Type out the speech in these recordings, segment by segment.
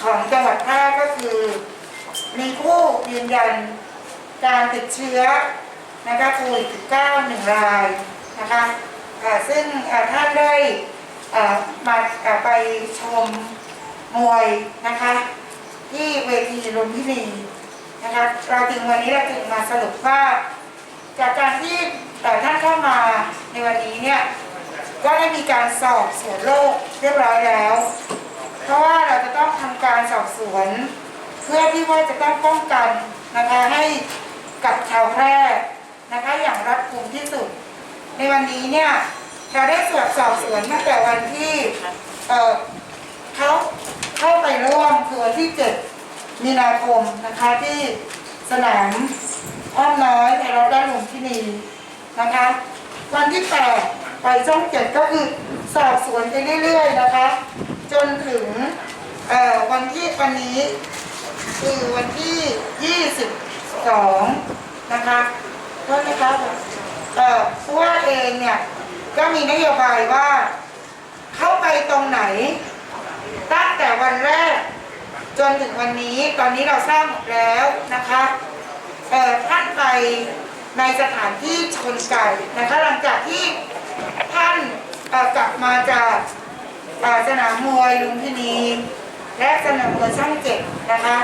ของจังหวัดแพร่ก็คือ มีผู้ยืนยันการติดเชื้อนะคะโควิด19หนึ่งรายนะคะซึ่งท่านได้มาไปชมมวยนะคะ ที่เวทีลุมพินีนะคะเราถึงวันนี้เราถึงมาสรุปว่า จากการที่เอ่ท่านเข้ามาในวันนี้เนี่ยก็ได้มีการสอบสวนโรคเรียบร้อยแล้ว การสอบสวน เพื่อที่ว่าจะต้องป้องกันนะคะให้กับชาวแพร่นะคะอย่างรัดกุมที่สุด ในวันนี้เนี่ยเราได้สอบสอบสวนตั้งแต่วันที่เออเขาเข้าไปร่วมคือวันที่7มีนาคมนะคะที่สนามอ้อมน้อยในเราได้ลงที่นีนะคะ วันที่แปดไปช่องเจ็ดก็คือสอบสวนไปเรื่อยๆนะคะ จนถึง เอ่อวันที่วันนี้คือวันที่ 22 นะคะโทษนะคะเอ่อผู้ว่าเองเนี่ยก็มีนโยบายว่า เข้าไปตรงไหน ตั้งแต่วันแรก จนถึงวันนี้ตอนนี้เราทราบหมดแล้วนะคะเอ่อท่านไปในสถานที่ชนไก่นะคะหลังจากที่ท่านกลับมาจากสนามมวยลุมพินี และสนามมวยช่องเจ็ดนะคะ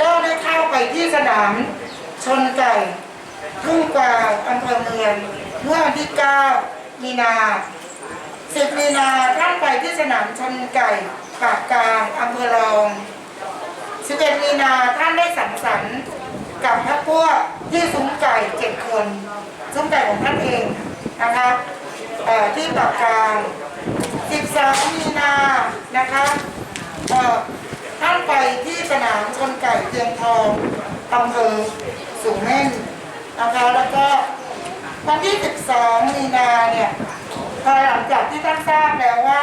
ก็ได้เข้าไปที่สนามชนไก่ทุ่งกวาอำเภอเมืองเมื่อวันที่ 9 มีนา10มีนาท่านไปที่สนามชนไก่ปากกลางอำเภอรอง11มีนาท่านได้สังสรรค์กับพรรคพวกที่ซุ้มไก่เจ็ดคนซุ้มไก่ของท่านเองนะคะที่ปากกลาง13มีนานะคะเอ่อท่านไปที่ สนามชนไก่เตียงทองอำเภอสูงเม่นนะคะแล้วก็วันที่ 12 มีนาเนี่ยพอหลังจากที่ท่านทราบแล้วว่า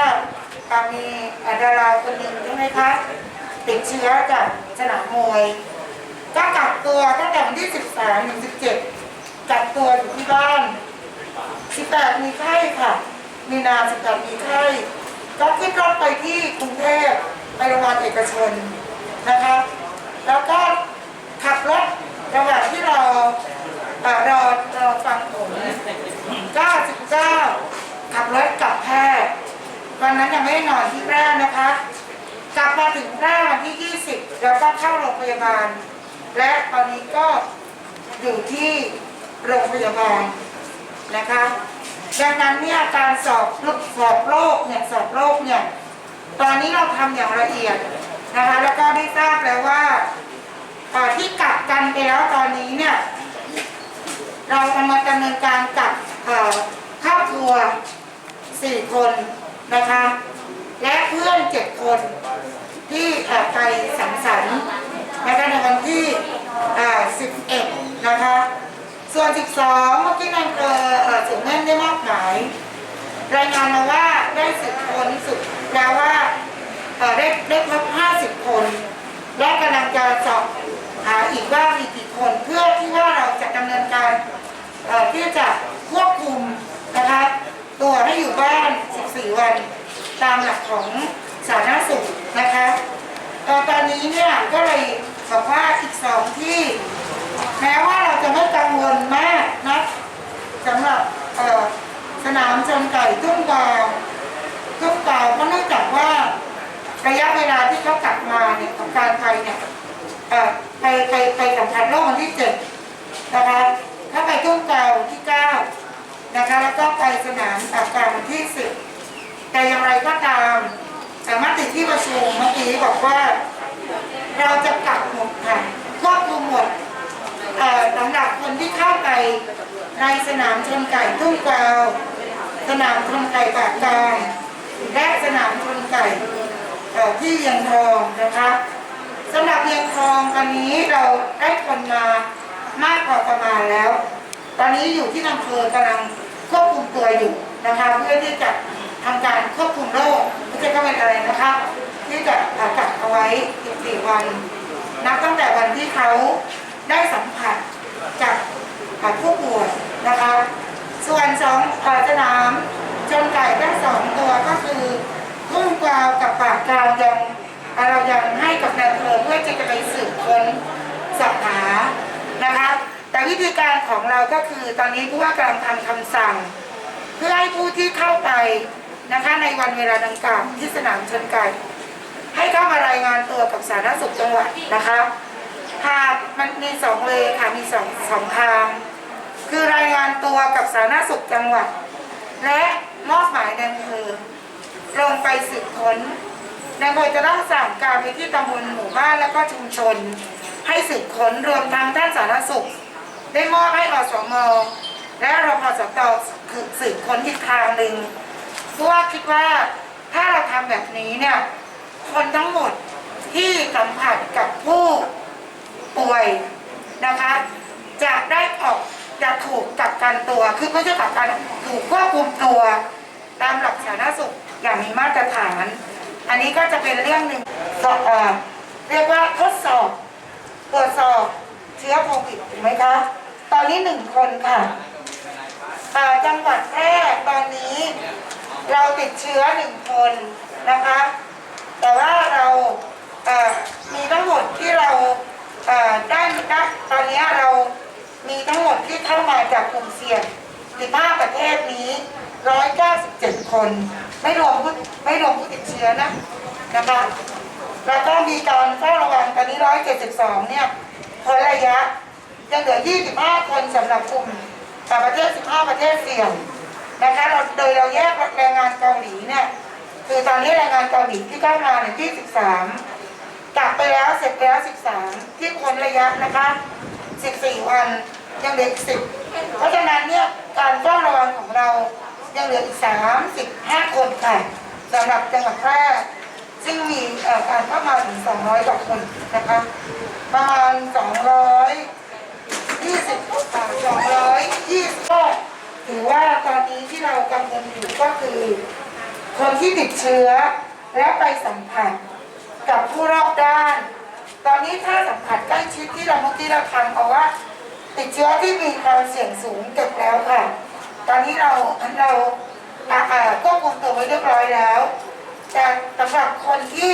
มีอ่าดาราคนหนึ่งใช่ไหมคะติดเชื้อจากสนามมวย ก็กักตัวตั้งแต่วันที่ 13ถึง17กักตัวอยู่ที่บ้าน 18 มีไข้ค่ะ มีนา 18 มีไข้ก็ขึ้นรถไปที่กรุงเทพไปโรงพยาบาลเอกชน นะคะแล้วก็ขับรถระหว่างที่เรอเอ่อรอรอฟังผล99ขับรถกลับแพร่วันนั้นยังไม่ได้นอนที่แพร่นะคะ กลับมาถึงแพร่วันที่ 20 แล้วก็เข้าโรงพยาบาล และตอนนี้ก็อยู่ที่โรงพยาบาลนะคะดังนั้นเนี่ยการสอบสอบโรคเนี่ยสอบโรคเนี่ยตอนนี้เราทำอย่างละเอียด นะคะแล้วก็ได้ทราบแล้วว่าต่อที่กักกันไปแล้วตอนนี้เนี่ยเรากำลังดำเนินการกับครอบครัวสี่คนนะคะ และเพื่อนเจ็ดคนที่เอ่อไปสังสรรค์นะคะในวันที่ 11 นะคะ ส่วน 12 เมื่อกี้นายเภอเอ่อสูงเม่นได้มอบหมาย รายงานมาว่าได้สิบคนสุดแล้วว่า ได้ได้ครบ50 คน และกำลังจะสอบหาอีกว่ามีกี่คน เพื่อที่ว่าเราจะดำเนินการเอ่อที่จะควบคุมนะคะตัวให้อยู่บ้าน 14 วัน ตามหลักของสาธารณสุขนะคะเอ่ตอนนี้เนี่ยก็เลยบอกว่าอีกสองที่ แม้ว่าเราจะไม่กังวลมากนะสำหรับสนามชนไก่ทุ่งกาวทุ่งกาวก็เนื่องจากว่า ระยะเวลาที่เขากลับมาเนี่ยของการไทยเนี่ยไปไปไปสัมผัสโรควันที่เจ็ดนะคะถ้าไปทุ่งกาวที่เก้านะคะแล้วก็ไปสนามปากกลางวันที่สิบแต่อย่างไรก็ตามแต่มติที่ประชุมเมื่อกี้บอกว่า เราจะกักหมดค่ะควบคุมหมดเอ่อสำหรับคนที่เข้าไปในสนามชนไก่ทุ่งกาวสนามชนไก่ปากกลางและสนามชนไก่ เอ่อที่เวียงทองนะคะสำหรับเวียงทองตอนนี้เราได้คนมามากกว่าประมาณแล้ว ตอนนี้อยู่ที่อำเภอกำลังควบคุมตัวอยู่นะคะ เพื่อที่จะทำการควบคุมโรคไม่ใช่ก็เป็นอะไรนะคะที่จะกักเอาไว้ 14 วัน นับตั้งแต่วันที่เขาได้สัมผัสกับผู้ป่วยนะคะ ส่วนสองอ่าสนามชนไก่ทั้สองตัวก็คือ พุ่งกาวกับปากกาวยังเรายังให้กับนายอำเภอเพื่อจะไปสืบค้นสอบหานะคะแต่วิธีการของเราก็คือตอนนี้ผู้ว่ากำลังทำคำสั่ง เพื่อให้ผู้ที่เข้าไปนะคะในวันเวลาดังกล่าวที่สนามชนไก่ให้เข้ามารายงานตัวกับสาธารณสุขจังหวัดนะคะหากมันมีสองเวย์ค่ะมีสองสองทาง คือรายงานตัวกับสาธารณสุขจังหวัด และมอบหมายในอำเภอ ลงไปสืบค้นในอำเภอจะต้องสั่งการไปที่ตำบลหมู่บ้านและก็ชุมชน ให้สืบค้นรวมทั้งท่านสาธารณสุข ได้มอบให้อสมและรพสตคือสืบค้นอีกทางหนึ่งเพราะว่าคิดว่าถ้าเราทำแบบนี้เนี่ยคนทั้งหมดที่สัมผัสกับผู้ป่วยนะคะจะได้ออกจะถูกกักกันตัว คือไม่ใช่กักกันถูกควบคุมตัว ตามหลักสาธารณสุข อย่างมีมาตรฐาน อันนี้ก็จะเป็นเรื่องหนึ่งสอบเรียกว่าทดสอบตรวจสอบเชื้อโควิดถูกไหมคะ ตอนนี้หนึ่งคนค่ะจังหวัดแพร่ตอนนี้ เราติดเชื้อหนึ่งคนนะคะ แต่ว่าเรามีทั้งหมดที่เราได้ได้ตอนนี้เรามีทั้งหมดที่เข้ามาจากกลุ่มเสี่ยง15ประเทศนี้ 197 คน ไม่รวมผู้ไม่รวมผู้ติดเชื้อนะนะคะ แล้วก็มีการเฝ้าระวังตอนนี้ 172 เนี่ยพ้นระยะยังเหลือ 25 คนสำหรับกลุ่มต่างประเทศ 15 ประเทศเสี่ยงนะคะเราโดยเราแยกแรงงานเกาหลีเนี่ยคือตอนนี้แรงงานเกาหลีที่เข้ามาเนี่ยที่13กลับไปแล้วเสร็จแล้ว 13 ที่พ้นระยะนะคะ 14 วันยังเหลืออีก10เพราะฉะนั้นเนี่ยการเฝ้าระวังของเรา ยังเหลืออีก 35 คนค่ะสำหรับจังหวัดแพร่ซึ่งมีเอ่อการเข้ามาถึง 200กว่าคนนะคะประมาณ220อ่า220ก็ถือว่าตอนนี้ที่เรากำลังอยู่ก็คือ คนที่ติดเชื้อแล้วไปสัมผัสกับผู้รอบด้าน ตอนนี้ถ้าสัมผัสใกล้ชิดที่เราเมื่อกี้เราทำเอาว่า ติดเชื้อที่มีความเสี่ยงสูงเก็บแล้วค่ะ ตอนนี้เราเราอ่าอ่าควบคุมตัวไว้เรียบร้อยแล้ว แต่สำหรับคนที่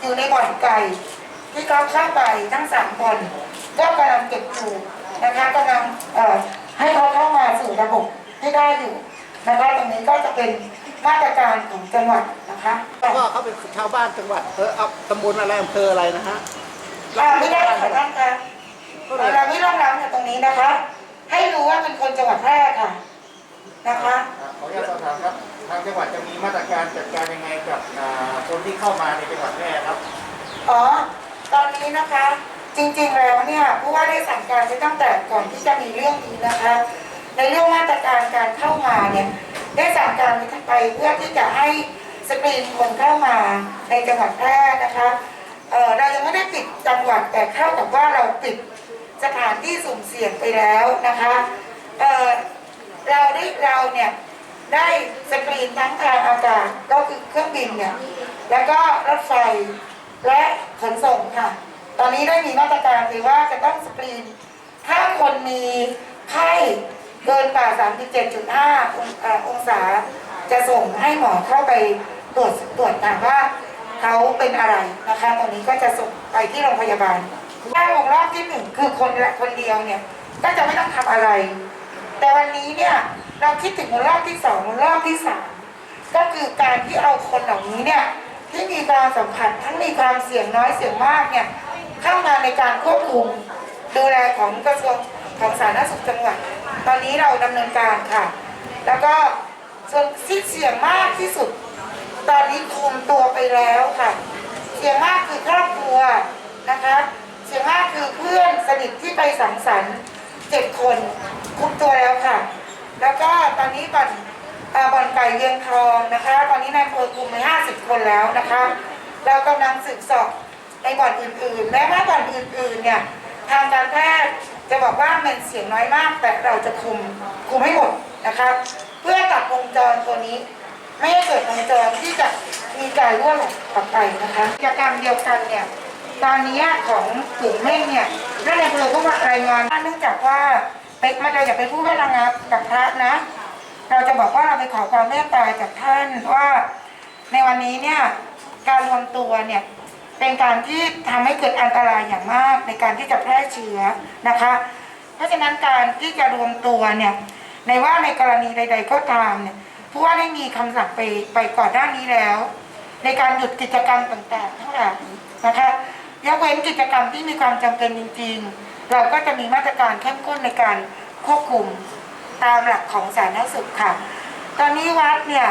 อยู่ในบ่อนไก่ที่เขาเข้าไปทั้งสามคนก็กำลังเก็บอยู่นะคะกำลังเอ่อให้เขาเข้ามาสู่ระบบให้ได้อยู่นะคะตรงนี้ก็จะเป็นมาตรการของจังหวัดนะคะก็เขาเป็นชาวบ้านจังหวัดเออเอาตำบลอะไรอำเภออะไรนะฮะอ่าไม่ได้ค่ะท่านคะก็เลยเราไม่ร่องน้ำจากตรงนี้นะคะ ให้รู้ว่าเป็นคนจังหวัดแพร่ค่ะ นะคะขออนุญาตสอบถามครับ ทางจังหวัดจะมีมาตรการจัดการยังไงกับอ่าคนที่เข้ามาในจังหวัดแพร่ครับ อ๋อ ตอนนี้นะคะจริงๆแล้วเนี่ยผู้ว่าได้สั่งการไปตั้งแต่ก่อนที่จะมีเรื่องนี้นะคะ ในเรื่องมาตรการการเข้ามาเนี่ยได้สั่งการไปเพื่อที่จะให้สกรีนคนเข้ามาในจังหวัดแพร่นะคะเอ่อเรายังไม่ได้ปิดจังหวัดแต่เข้ากับว่าเราปิดสถานที่สุ่มเสี่ยงไปแล้วนะคะเอ่อ เราได้เราเนี่ยได้สกรีนทั้งทางอากาศก็คือเครื่องบินเนี่ยแล้วก็รถไฟและขนส่งค่ะ ตอนนี้ได้มีมาตรการคือว่าจะต้องสกรีน ถ้าคนมีไข้เกินกว่า 37.5 องเอ่อองศา จะส่งให้หมอเข้าไปตรวจตรวจถามว่าเขาเป็นอะไรนะคะตรงนี้ก็จะส่งไปที่โรงพยาบาลถ้าวงรอบที่หนึ่งคือคนละคนเดียวเนี่ย ก็จะไม่ต้องทำอะไร แต่วันนี้เนี่ยเราคิดถึงรอบที่สองรอบที่สามก็คือการที่เอาคนเหล่านี้เนี่ยที่มีความสัมผัสทั้งมีความเสี่ยงน้อยเสี่ยงมากเนี่ยเข้ามาในการควบคุมดูแลของกระทรวงของสาธารณสุขจังหวัด ตอนนี้เราดำเนินการค่ะ แล้วก็ส่วนที่เสี่ยงมากที่สุด ตอนนี้คุมตัวไปแล้วค่ะ เสี่ยงมากคือครอบครัวนะคะ เสี่ยงมากคือเพื่อนสนิทที่ไปสังสรรค์เจ็ดคน คุมตัวแล้วค่ะ แล้วก็ตอนนี้บ่อนอ่าบ่อนไก่เวียงทองนะคะ ตอนนี้นายอำเภอคุมไป50คนแล้วนะคะเรากำลังสืบสอบในบ่อนอื่นๆและแม้บ่อนอื่นๆเนี่ยทางการแพทย์จะบอกว่ามันเสี่ยงน้อยมาก แต่เราจะคุมคุมให้หมดนะคะเพื่อตัดวงจรตัวนี้ ไม่ให้เกิดวงจรที่จะมีการรั่วไหลต่อไปนะคะกิจกรรมเดียวกันเนี่ยตอนนี้ของกลุ่มเม่งเนี่ยท่านในอำเภอก็มารายงานเนื่องจากว่า ไปมาเราอย่าไปพูดว่าระงับกับพระนะ เราจะบอกว่าเราไปขอความเมตตาจากท่านว่าในวันนี้เนี่ยการรวมตัวเนี่ยเป็นการที่ทำให้เกิดอันตรายอย่างมากในการที่จะแพร่เชื้อนะคะ เพราะฉะนั้นการที่จะรวมตัวเนี่ยในว่าในกรณีใด ๆ ก็ตามเนี่ยผู้ว่าได้มีคำสั่งไปไปก่อนหน้านี้แล้ว ในการหยุดกิจกรรมต่างๆทั้งหลายนะคะ ยกเว้นกิจกรรมที่มีความจำเป็นจริงๆ เราก็จะมีมาตรการเข้มข้นในการควบคุมตามหลักของสาธารณสุขค่ะ ตอนนี้วัดเนี่ย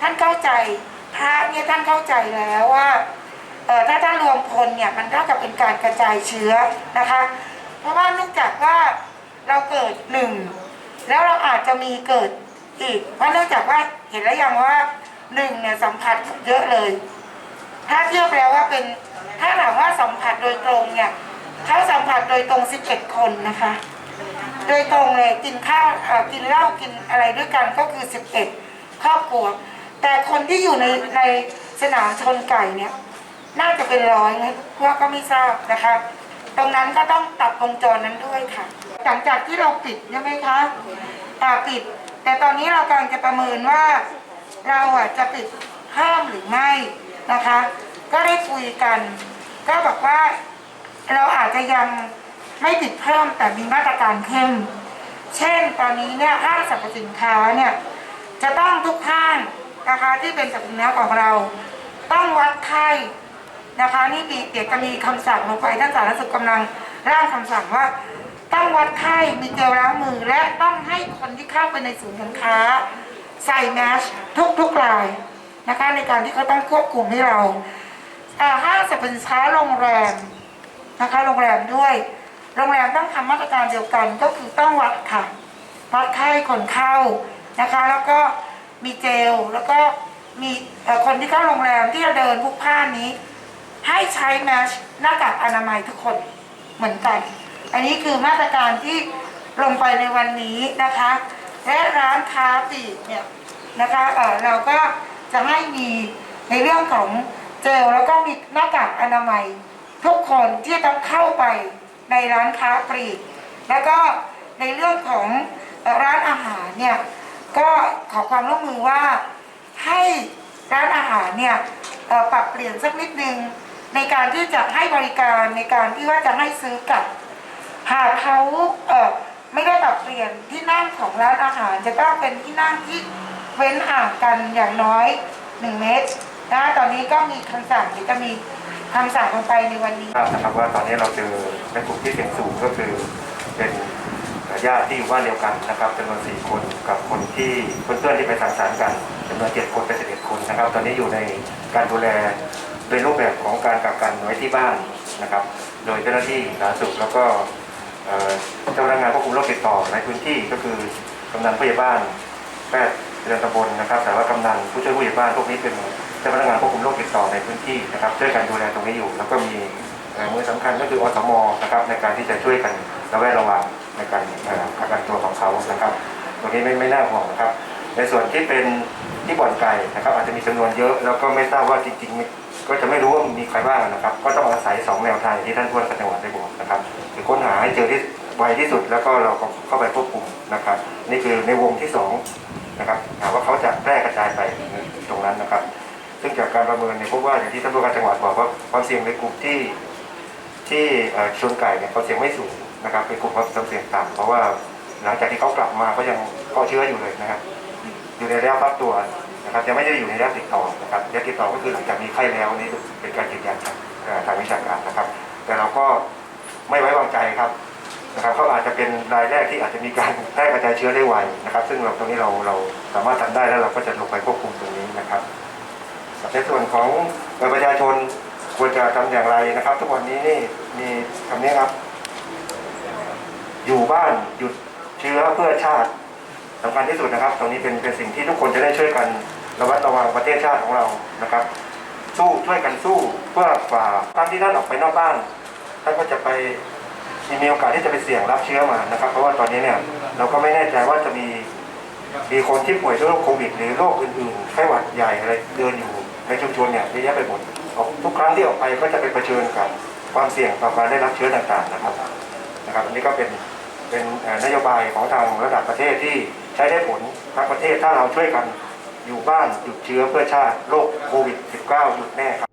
ท่านเข้าใจพระเนี่ยท่านเข้าใจแล้วว่าถ้าท่านรวมพลเนี่ยมันเท่ากับเป็นการกระจายเชื้อนะคะ เพราะว่าเนื่องจากว่าเราเกิดหนึ่งแล้วเราอาจจะมีเกิดอีก เพราะเนื่องจากว่าเห็นแล้วยังว่าหนึ่งเนี่ยสัมผัสเยอะเลย ถ้าเทียบแล้วว่าเป็น ถ้าถามว่าสัมผัสโดยตรงเนี่ยเขาสัมผัสโดยตรง 11 คนนะคะ โดยตรงเลยกินข้าวกินเหล้ากินอะไรด้วยกันก็คือ 11 ครอบครัว แต่คนที่อยู่ในในสนามชนไก่เนี่ยน่าจะเป็นร้อยนะพวกก็ไม่ทราบนะคะ ตรงนั้นก็ต้องตัดวงจรนั้นด้วยค่ะ หลังจากที่เราปิดใช่ไหมคะอ่าปิด แต่ตอนนี้เรากำลังจะประเมินว่า เราอะจะปิดเพิ่มหรือไม่นะคะ ก็ได้คุยกัน ก็บอกว่าเราอาจจะยังไม่ปิดเพิ่มแต่มีมาตรการเข้ม เช่นตอนนี้เนี่ยห้างสรรพสินค้าเนี่ยจะต้องทุกห้างนะคะที่เป็นสรรพสินค้าของเรา ต้องวัดไข้นะคะนี่มีเดี๋ยวจะมีคำสั่งลงไปท่านสาธารณสุขกำลังร่างคำสั่งว่า ต้องวัดไข้มีเจลล้างมือ และต้องให้คนที่เข้าไปในศูนย์การค้า ใส่แมสทุกทุกรายนะคะในการที่เขาต้องควบคุมให้เรา ห้างสรรพสินค้าโรงแรมนะคะโรงแรมด้วย โรงแรมต้องทำมาตรการเดียวกันก็คือต้องวัดค่ะวัดไข้คนเข้านะคะ แล้วก็มีเจลแล้วก็มีคนที่เข้าโรงแรมที่จะเดินพวกผ้านนี้ ให้ใช้แมสหน้ากากอนามัยทุกคนเหมือนกัน อันนี้คือมาตรการที่ลงไปในวันนี้นะคะ และร้านค้าปีกเนี่ยนะคะเออเราก็จะให้มีในเรื่องของ เจลแล้วก็มีหน้ากากอนามัย ทุกคนที่ต้องเข้าไปในร้านค้าปลีก แล้วก็ในเรื่องของร้านอาหารเนี่ยก็ขอความร่วมมือว่าให้ร้านอาหารเนี่ยปรับเปลี่ยนสักนิดนึงในการที่จะให้บริการในการที่ว่าจะให้ซื้อกลับหากเขาเไม่ได้ปรับเปลี่ยนที่นั่งของร้านอาหารจะต้องเป็นที่นั่งที่เว้นห่างกันอย่างน้อยหนึ่งเมตร นะตอนนี้ก็มีคำสั่งเดี๋ยวจะมีคำสั่งลงไปในวันนี้ ทราบนะครับว่าตอนนี้เราเจอในกลุ่มที่เสี่ยงสูงก็คือเป็นญาติที่อยู่บ้านเดียวกันนะครับจำนวน4คนกับคนที่เพื่อนๆที่ไปสังสรรค์กันจำนวน7คนเป็น11คนนะครับ ตอนนี้อยู่ในการดูแลโดยรูปแบบของการกักกันไว้ที่บ้านนะครับ โดยเจ้าหน้าที่สาธารณสุขแล้วก็เอ่อเจ้าพนักงานควบคุมโรคติดต่อในพื้นที่ก็คือกำนันผู้ใหญ่บ้านแพทย์ เรือนตำบลนะครับแต่ว่ากำนันผู้ช่วยผู้ใหญ่บ้านพวกนี้เป็นเจ้าพนักงานควบคุมโรคติดต่อในพื้นที่นะครับช่วยกันดูแลตรงนี้อยู่ แล้วก็มีเมือสำคัญก็คืออสมนะครับในการที่จะช่วยกันระแวดระวังในการเอ่อกักกันตัวของเขานะครับตรงนี้ไม่ไม่น่าห่วงนะครับ ในส่วนที่เป็นที่บ่อนไก่นะครับอาจจะมีจำนวนเยอะ แล้วก็ไม่ทราบว่าจริง ๆ ก็จะไม่รู้ว่ามีใครบ้างนะครับ ก็ต้องอาศัยสองแนวทางอย่างที่ท่านผู้ว่าจังหวัดได้บอกนะครับคือค้นหาให้เจอที่ไวที่สุดแล้วก็เราก็เข้าไปควบคุมนะครับ นี่คือในวงที่สอง นะครับถามว่าเขาจะแพร่กระจายไปตรงนั้นนะครับ ซึ่งจากการประเมินเนี่ยพบว่าอย่างที่ท่านผู้การจังหวัดบอกว่าความเสี่ยงในกลุ่มที่ที่ชนไก่เนี่ยความเสี่ยงไม่สูงนะครับเป็นกลุ่มความเสี่ยงต่ำเพราะว่าหลังจากที่เขากลับมาก็ยังก็เชื้ออยู่เลยนะครับ อยู่ในระยะฟักตัวนะครับยังไม่ได้อยู่ในระยะติดต่อนะครับระยะติดต่อก็คือหลังจากมีไข้แล้วนี่เป็นการยืนยันทางเอ่อทางวิชาการนะครับ แต่เราก็ไม่ไว้วางใจครับ นะครับเขาอาจจะเป็นรายแรกที่อาจจะมีการแพร่กระจายเชื้อได้ไวนะครับ ซึ่งเราตรงนี้เราเราสามารถทำได้แล้วเราก็จะลงไปควบคุมตรงนี้นะครับในส่วนของประชาชนควรจะทำอย่างไรนะครับ ทุกวันนี้นี่มีคำนี้ครับ อยู่บ้านหยุดเชื้อเพื่อชาติสำคัญที่สุดนะครับ ตรงนี้เป็นเป็นสิ่งที่ทุกคนจะได้ช่วยกันระมัดระวังประเทศชาติของเรานะครับ สู้ช่วยกันสู้เพื่อฝ่าครั้งที่ท่านออกไปนอกบ้านท่านก็จะไป มีโอกาสที่จะไปเสี่ยงรับเชื้อมานะครับ เพราะว่าตอนนี้เนี่ยเราก็ไม่แน่ใจว่าจะมีมีคนที่ป่วยด้วยโรคโควิด หรือโรคอื่นๆไข้หวัดใหญ่อะไรเดินอยู่ในชุมชนเนี่ยเยอะแยะไปหมดออกทุกครั้งที่ออกไปก็จะไปเผชิญกับความเสี่ยงต่อการได้รับเชื้อต่างๆนะครับนะครับอันนี้ก็เป็นเป็นนโยบายของทางระดับประเทศที่ใช้ได้ผลทั้งประเทศถ้าเราช่วยกันอยู่บ้านหยุดเชื้อเพื่อชาติโรคโควิด -19 หยุดแน่ครับ